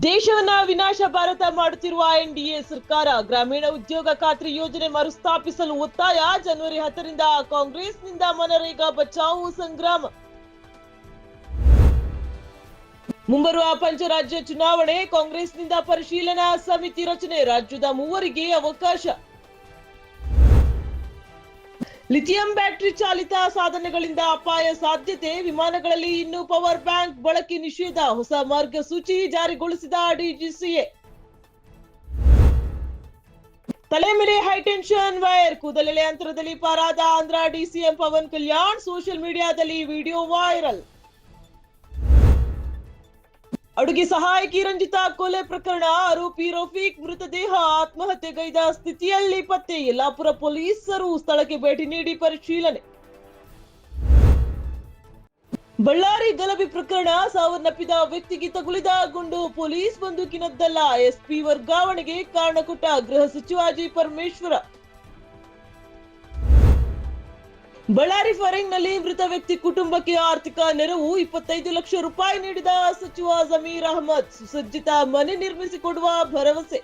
ದೇಶವನ್ನ ವಿನಾಶ ಭಾರತ ಮಾಡುತ್ತಿರುವ ಎನ್ಡಿಎ ಸರ್ಕಾರ ಗ್ರಾಮೀಣ ಉದ್ಯೋಗ ಖಾತ್ರಿ ಯೋಜನೆ ಮರುಸ್ಥಾಪಿಸಲು ಒತ್ತಾಯ ಜನವರಿ ಹತ್ತರಿಂದ ಕಾಂಗ್ರೆಸ್ನಿಂದ ಮನರೇಗಾ ಬಚಾವು ಸಂಗ್ರಾಮ. ಮುಂಬರುವ ಪಂಚರಾಜ್ಯ ಚುನಾವಣೆ ಕಾಂಗ್ರೆಸ್ನಿಂದ ಪರಿಶೀಲನಾ ಸಮಿತಿ ರಚನೆ ರಾಜ್ಯದ ಮೂವರಿಗೆ ಅವಕಾಶ. ಲಿಥಿಯಂ ಬ್ಯಾಟರಿ ಚಾಲಿತ ಸಾಧನಗಳಿಂದ ಅಪಾಯ ಸಾಧ್ಯತೆ. ವಿಮಾನಗಳಲ್ಲಿ ಇನ್ನು ಪವರ್ ಬ್ಯಾಂಕ್ ಬಳಕೆ ನಿಷೇಧ. ಹೊಸ ಮಾರ್ಗಸೂಚಿ ಜಾರಿಗೊಳಿಸಿದ ಡಿಜಿಸಿಎ. ತಲೆ ಮೇಲೆ ಹೈಟೆನ್ಷನ್ ವೈರ್. ಕೂದಲೆಳೆ ಅಂತರದಲ್ಲಿ ಪಾರಾದ ಆಂಧ್ರ ಡಿಸಿಎಂ ಪವನ್ ಕಲ್ಯಾಣ್ ಸೋಷಿಯಲ್ ಮೀಡಿಯಾದಲ್ಲಿ ವಿಡಿಯೋ ವೈರಲ್. ಅಡುಗೆ ಸಹಾಯಕಿ ರಂಜಿತಾ ಕೊಲೆ ಪ್ರಕರಣ ಆರೋಪಿ ರಫೀಕ್ ಮೃತದೇಹ ಆತ್ಮಹತ್ಯೆಗೈದ ಸ್ಥಿತಿಯಲ್ಲಿ ಪತ್ತೆ. ಯಲ್ಲಾಪುರ ಪೊಲೀಸರು ಸ್ಥಳಕ್ಕೆ ಭೇಟಿ ನೀಡಿ ಪರಿಶೀಲನೆ. ಬಳ್ಳಾರಿ ಗಲಭೆ ಪ್ರಕರಣ ಸಾವನ್ನಪ್ಪಿದ ವ್ಯಕ್ತಿಗೆ ತಗುಲಿದ ಗುಂಡು. ಪೊಲೀಸ್ ಬಂದೂಕಿನದ್ದಲ್ಲ. ಎಸ್ಪಿ ವರ್ಗಾವಣೆಗೆ ಕಾರಣ ಕೊಟ್ಟ ಗೃಹ ಸಚಿವ ಜಿ ಪರಮೇಶ್ವರ. ಬಳ್ಳಾರಿ ಫೈರಿಂಗ್ನಲ್ಲಿ ಮೃತ ವ್ಯಕ್ತಿ ಕುಟುಂಬಕ್ಕೆ ಆರ್ಥಿಕ ನೆರವು ಇಪ್ಪತ್ತೈದು ಲಕ್ಷ ರೂಪಾಯಿ ನೀಡಿದ ಸಚಿವ ಜಮೀರ್ ಅಹಮದ್. ಸುಸಜ್ಜಿತ ಮನೆ ನಿರ್ಮಿಸಿಕೊಡುವ ಭರವಸೆ.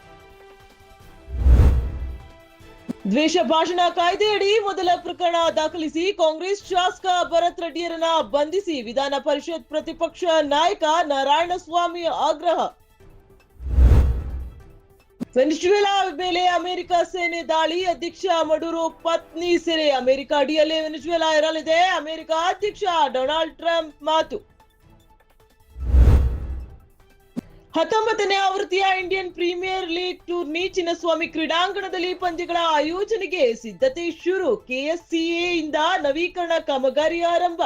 ದ್ವೇಷ ಭಾಷಣ ಕಾಯ್ದೆಯಡಿ ಮೊದಲ ಪ್ರಕರಣ ದಾಖಲಿಸಿ ಕಾಂಗ್ರೆಸ್ ಶಾಸಕ ಭರತ್ ರೆಡ್ಡಿಯರನ್ನ ಬಂಧಿಸಿ ವಿಧಾನ ಪರಿಷತ್ ಪ್ರತಿಪಕ್ಷ ನಾಯಕ ನಾರಾಯಣಸ್ವಾಮಿ ಆಗ್ರಹ. ವೆನಿಜುವೆಲಾ ಮೇಲೆ ಅಮೆರಿಕ ಸೇನೆ ದಾಳಿ, ಅಧ್ಯಕ್ಷ ಮಡೂರು ಪತ್ನಿ ಸೆರೆ. ಅಮೆರಿಕ ಅಡಿಯಲ್ಲೇ ವೆನಿಜುವೆಲಾ ಇರಲಿದೆ. ಅಮೆರಿಕ ಅಧ್ಯಕ್ಷ ಡೊನಾಲ್ಡ್ ಟ್ರಂಪ್ ಮಾತು. ಹತ್ತೊಂಬತ್ತನೇ ಆವೃತ್ತಿಯ Indian premier league tourney Chinnaswamy ಕ್ರೀಡಾಂಗಣದಲ್ಲಿ ಪಂದ್ಯಗಳ ಆಯೋಜನೆಗೆ ಸಿದ್ಧತೆ ಶುರು. ಕೆಎಸ್ಸಿಎ ಇಂದ ನವೀಕರಣ ಕಾಮಗಾರಿ ಆರಂಭ.